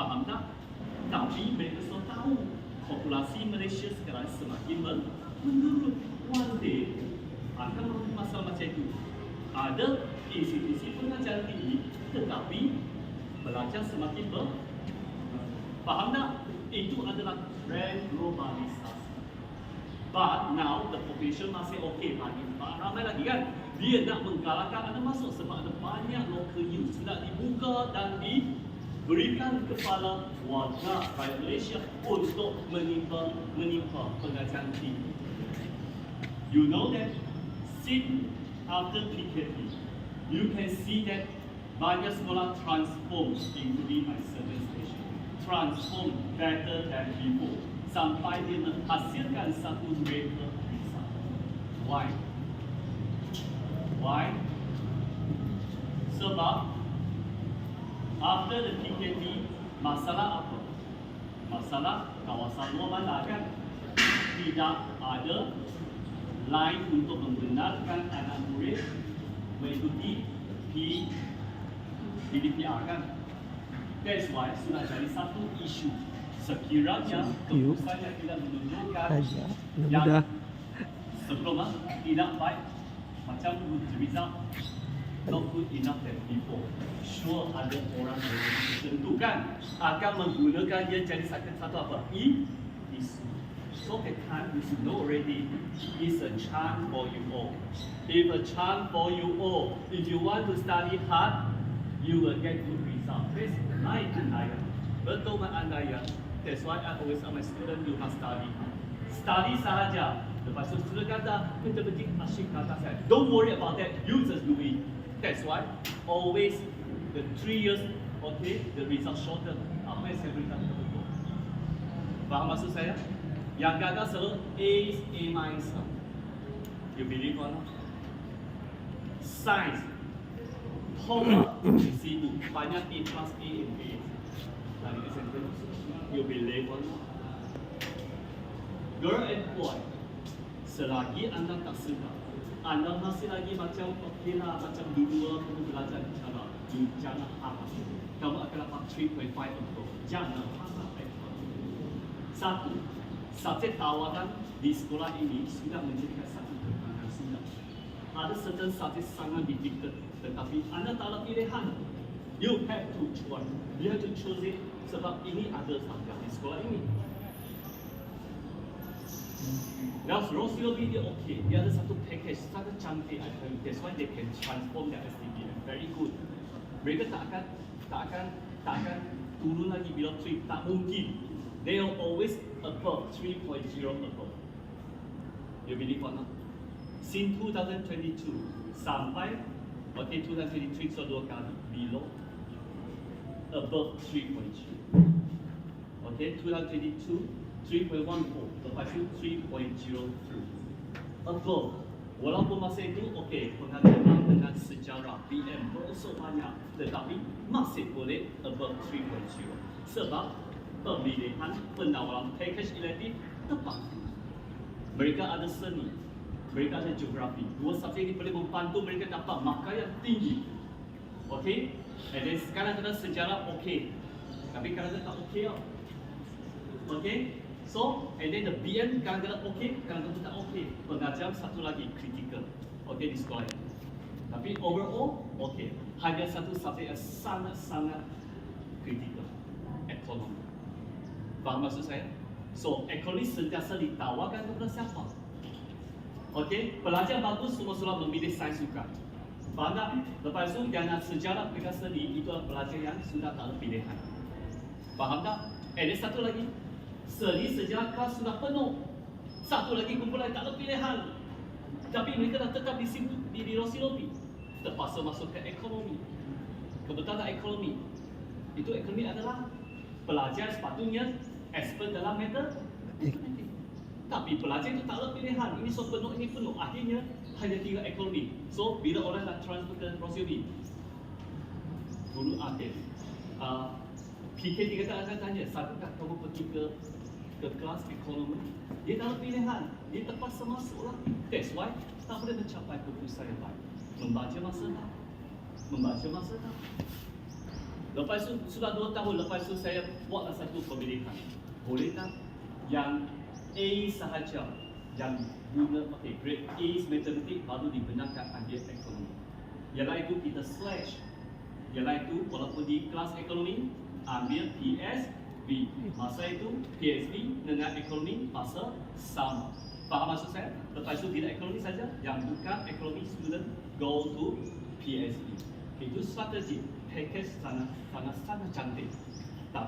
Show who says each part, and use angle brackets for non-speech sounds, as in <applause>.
Speaker 1: Faham tak? Tapi mereka semua tahu populasi Malaysia sekarang semakin men- menurun. One day akan menjadi masalah macam itu. Ada institusi pengajaran tinggi tetapi pelajar semakin ber Faham tak? Itu adalah trend globalisasi. But now the population masih okey lagi. Ramai lagi kan? Dia nak menggalakkan anda masuk sebab ada banyak local youth sudah dibuka dan diberikan kepala warga rakyat Malaysia untuk menimpa menimpa pengajian tinggi. You know that since after PKP, you can see that banyak sekolah transform including my service station. Transform better than before. Sampai dia menghasilkan satu mereka result. Why? Why? Sebab after the PKP, masalah apa? Masalah kawasan luar bandar kan? Tidak ada line untuk membenarkan anak murid mengikuti P, PDPR kan? That's why sudah jadi satu isu. Sekiranya keputusan yang tidak menunjukkan yang
Speaker 2: mudah.
Speaker 1: sebelum ah, tidak baik macam result not good enough than before. Sure ada orang yang ditentukan akan menggunakan dia jadi satu, satu apa? I, isu. So the time you should know already is a chance for you all. If a chance for you all, if you want to study hard, you will get good result. Please like andaya. Betul mak andaya. That's why I always tell my student you must study. Study sahaja. Lepas tu student kata, betul-betul asyik kata saya. Don't worry about that, you just do it. That's why always the three years, okay, the result shorter. Apa yang saya beritahu betul. Faham maksud saya? Yang gagal selalu A A minus. You believe or not? Science. Homework. <coughs> Sibuk. Banyak A plus A and A. Lagi example. You believe or not? Girl and boy. Selagi anda tak suka, anda masih lagi macam okey lah, macam dua kamu belajar di sana, you jangan harap. Kamu akan dapat 3.5 untuk jangan harap. Satu, subjek tawaran di sekolah ini sudah menjadikan satu kekurangan sudah. Ada certain subjek sangat difficult, tetapi anda tak ada pilihan. You have to choose. You have to choose it sebab ini ada subjek di sekolah ini. Now Rosio dia okay. Dia ada satu package sangat cantik. I tell you. That's why they can transform their SDB. Very good. Mereka tak akan tak akan tak akan turun lagi below 3. Tak mungkin. They are always above 3.0 above. You believe or not? Since 2022 sampai okay 2023 so dua kali below above 3.2. Okay, 2022 3.14, lepas itu 3.03. Above. Walaupun masa itu, okey, pengajaran dengan sejarah BM berosok banyak, tetapi masih boleh above 3.0. Sebab pemilihan penawaran package elektif tepat. Mereka ada seni, mereka ada geografi. Dua subjek ini boleh membantu mereka dapat markah yang tinggi. Okey? And then sekarang kena sejarah okey. Tapi kadang-kadang tak okey tau. Okay, so and then the BM kadang-kadang okay, kadang-kadang tak okay. Pengajar satu lagi critical, okay di sekolah. Tapi overall okay. Hanya satu subjek yang sangat-sangat critical, ekonomi. Faham maksud saya? So ekonomi sentiasa ditawarkan kepada siapa? Okay, pelajar bagus semua sudah memilih sains suka. Faham tak? Lepas itu yang sejarah mereka sendiri itu adalah pelajar yang sudah tak ada pilihan. Faham tak? Eh, ada satu lagi. Seni sejarah kelas sudah penuh. Satu lagi kumpulan tak ada pilihan. Tapi mereka dah tetap di situ, di, di Rosilopi. Terpaksa masuk ke ekonomi. Kebetulan ekonomi. Itu ekonomi adalah pelajar sepatutnya expert dalam matematik. Tapi pelajar itu tak ada pilihan. Ini so penuh, ini penuh. Akhirnya hanya tinggal ekonomi. So bila orang nak transfer ke Rosilopi, guru akhir. Uh, PK tiga tak tanya, sudahkah kamu pergi ke ke kelas ekonomi? Dia ada pilihan, dia terpaksa masuklah. That's why tak boleh mencapai keputusan yang baik. Membaca masa tak? Membaca masa tak? Lepas tu sudah dua tahun lepas tu saya buatlah satu pemilihan. Boleh tak yang A sahaja yang guna okay, grade A matematik baru dibenarkan ambil ekonomi. Ialah itu kita slash. Ialah itu walaupun di kelas ekonomi ambil PSB. Masa itu PSB dengan ekonomi masa sama. Faham maksud saya? Lepas itu tidak ekonomi saja, yang bukan ekonomi student go to PSB. Itu strategi package sangat sangat sangat cantik.